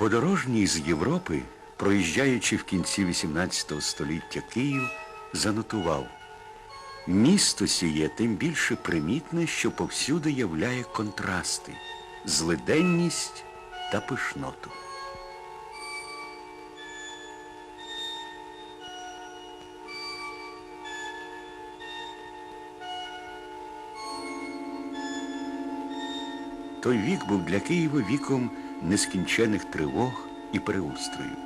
Подорожній з Європи, проїжджаючи в кінці XVIII століття Київ, занотував. Місто сіє тим більше примітне, що повсюди являє контрасти, злиденність та пишноту. Той вік був для Києва віком нескінчених тривог і переустрою.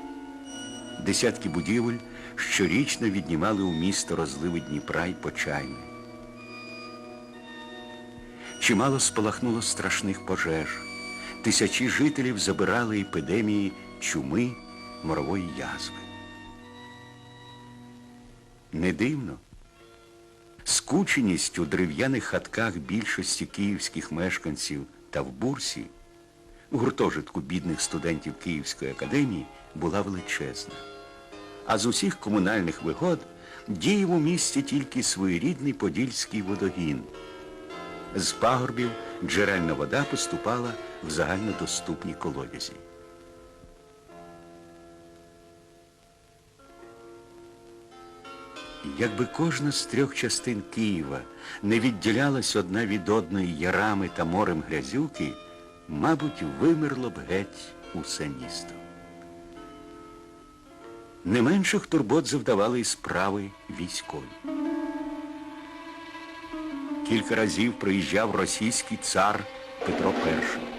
Десятки будівель щорічно віднімали у місто розливи Дніпра й Почайни. Чимало спалахнуло страшних пожеж. Тисячі жителів забирали епідемії чуми, морової язви. Не дивно, скученість у дерев'яних хатках більшості київських мешканців та в бурсі, в гуртожитку бідних студентів Київської академії, була величезна. А з усіх комунальних вигод діяв у місті тільки своєрідний подільський водогін. З пагорбів джерельна вода поступала в загальнодоступні колодязі. Якби кожна з трьох частин Києва не відділялась одна від одної ярами та морем грязюки, мабуть, вимерло б геть усе місто. Не менших турбот завдавали і справи військові. Кілька разів приїжджав російський цар Петро І.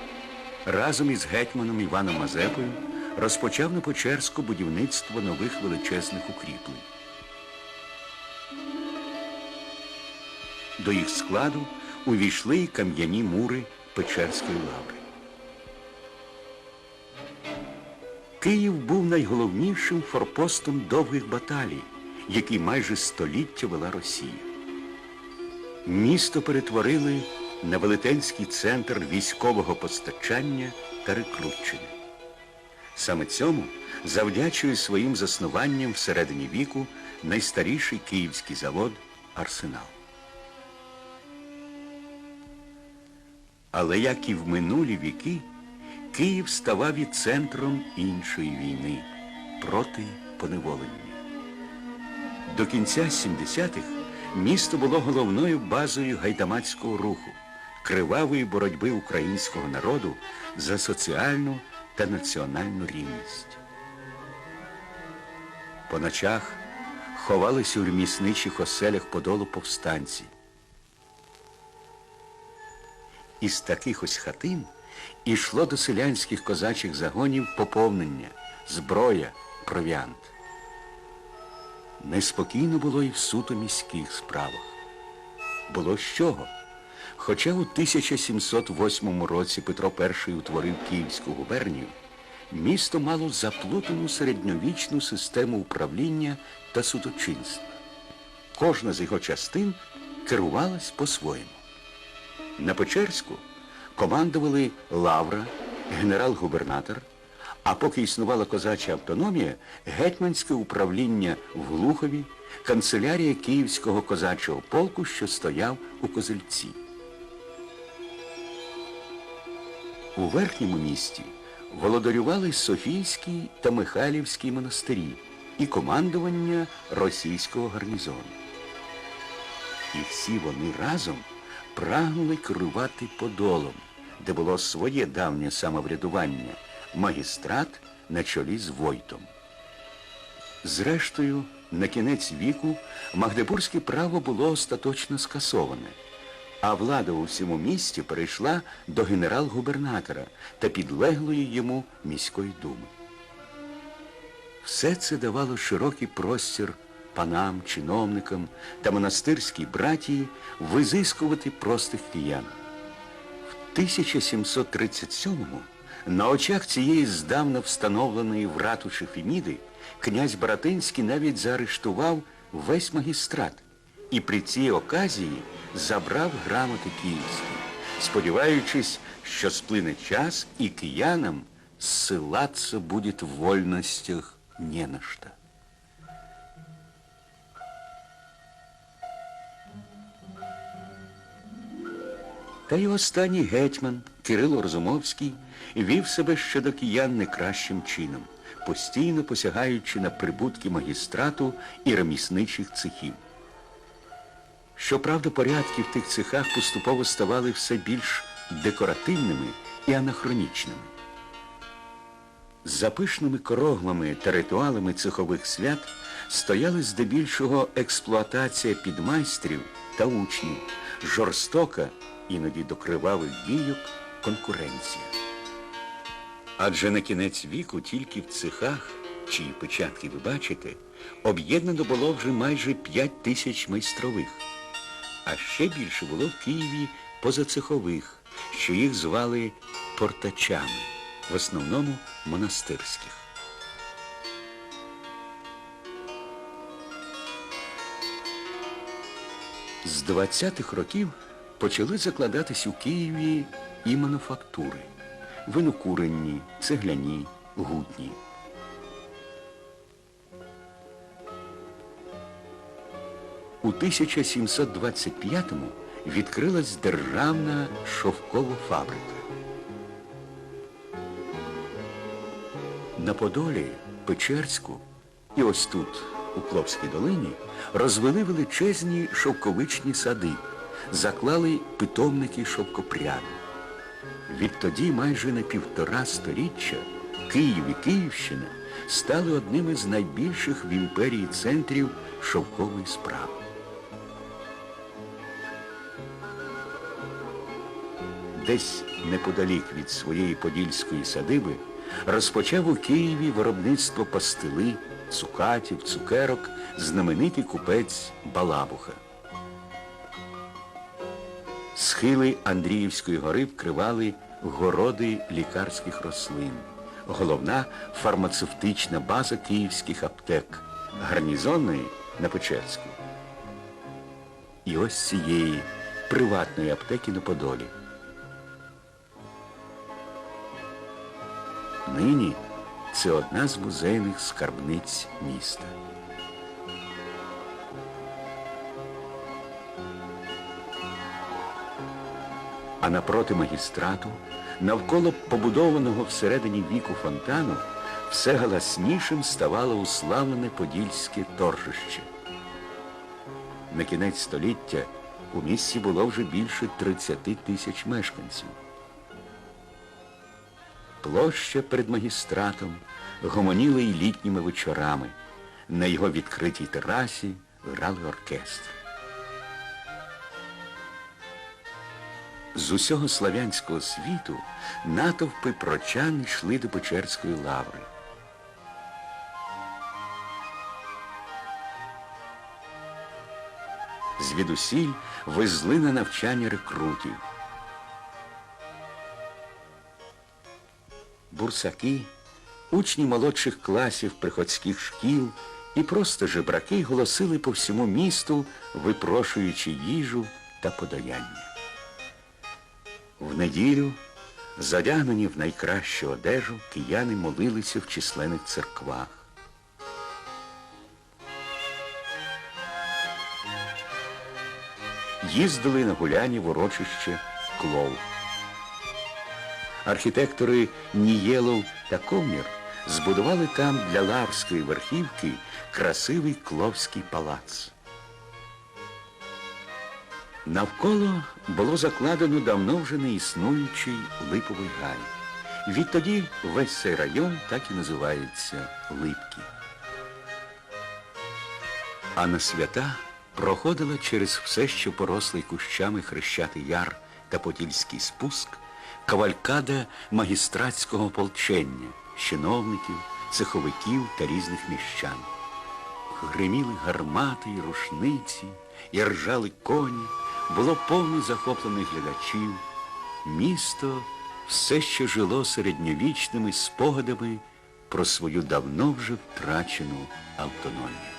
Разом із гетьманом Іваном Мазепою розпочав на Почерську будівництво нових величезних укріплень. До їх складу увійшли й кам'яні мури Печерської лаври. Київ був найголовнішим форпостом довгих баталій, які майже століття вела Росія. Місто перетворили на велетенський центр військового постачання та рекрутчення. Саме цьому завдячує своїм заснуванням всередині віку найстаріший київський завод Арсенал. Але як і в минулі віки, Київ ставав і центром іншої війни проти поневолення. До кінця 70-х місто було головною базою гайдамацького руху, кривавої боротьби українського народу за соціальну та національну рівність. По ночах ховалися у ремісничих оселях подолу повстанці. Із таких ось хатин ішло до селянських козачих загонів поповнення, зброя, провіант. Неспокійно було і в суто міських справах. Було з чого. Хоча у 1708 році Петро І утворив Київську губернію, місто мало заплутану середньовічну систему управління та судочинства. Кожна з його частин керувалась по-своєму. На Печерську командували Лавра, генерал-губернатор, а поки існувала козача автономія, гетьманське управління в Глухові, канцелярія Київського козачого полку, що стояв у Козельці. У верхньому місті володарювали Софійський та Михайлівський монастирі і командування російського гарнізону. І всі вони разом прагнули керувати Подолом, де було своє давнє самоврядування, магістрат на чолі з Войтом. Зрештою, на кінець віку Магдебурзьке право було остаточно скасоване, а влада у всьому місті перейшла до генерал-губернатора та підлеглої йому міської думи. Все це давало широкий простір панам, чиновникам та монастирській братії визискувати простих киян. В 1737-му на очах цієї здавна встановленої в ратуші Феміди князь Баратинський навіть заарештував весь магістрат і при цій оказії забрав грамоти київські, сподіваючись, що сплине час і киянам ссылаться будет в вольностях не на что. Та й останній гетьман Кирило Розумовський вів себе щодо киян не кращим чином, постійно посягаючи на прибутки магістрату і ремісничих цехів. Щоправда, порядки в тих цехах поступово ставали все більш декоративними і анахронічними. За пишними короглами та ритуалами цехових свят стояли здебільшого експлуатація підмайстрів та учнів, жорстока, іноді до кривавих бійок, конкуренція. Адже на кінець віку тільки в цехах, чиї печатки ви бачите, об'єднано було вже майже 5 тисяч майстрових. А ще більше було в Києві позацехових, що їх звали портачами, в основному монастирських. З 20-х років почали закладатись у Києві і мануфактури. Винокуренні, цегляні, гутні. У 1725-му відкрилась державна шовкова фабрика. На Подолі, Печерську і ось тут, у Клопській долині, розвели величезні шовковичні сади, заклали питомники шовкопряду. Відтоді майже на півтора сторіччя Київ і Київщина стали одними з найбільших в імперії центрів шовкової справи. Десь неподалік від своєї подільської садиби розпочав у Києві виробництво пастили, цукатів, цукерок, знаменитий купець Балабуха. Схили Андріївської гори вкривали городи лікарських рослин, головна фармацевтична база київських аптек, гарнізонної на Печерську. І ось цієї приватної аптеки на Подолі. Нині це одна з музейних скарбниць міста. Напроти магістрату, навколо побудованого всередині віку фонтану, все галаснішим ставало уславлене подільське торжище. На кінець століття у місті було вже більше 30 тисяч мешканців. Площа перед магістратом гомоніла й літніми вечорами. На його відкритій терасі грали оркестри. З усього славянського світу натовпи прочан йшли до Печерської лаври. Звідусіль везли на навчання рекрутів. бурсаки, учні молодших класів приходських шкіл і просто жебраки голосили по всьому місту, випрошуючи їжу та подаяння. В неділю, задягнені в найкращу одежу, кияни молилися в численних церквах. Їздили на гуляні в урочище Клоу. Архітектори Нієлов та Комір збудували там для Лаврської верхівки красивий Кловський палац. Навколо було закладено давно вже не існуючий липовий гай. Відтоді весь цей район так і називається Липки. А на свята проходила через все, що порослий кущами Хрещатий Яр та Подільський спуск кавалькада магістратського полчення, чиновників, цеховиків та різних міщан. Гриміли гармати й рушниці, і ржали коні, було повно захоплених глядачів. Місто все ще жило середньовічними спогадами про свою давно вже втрачену автономію.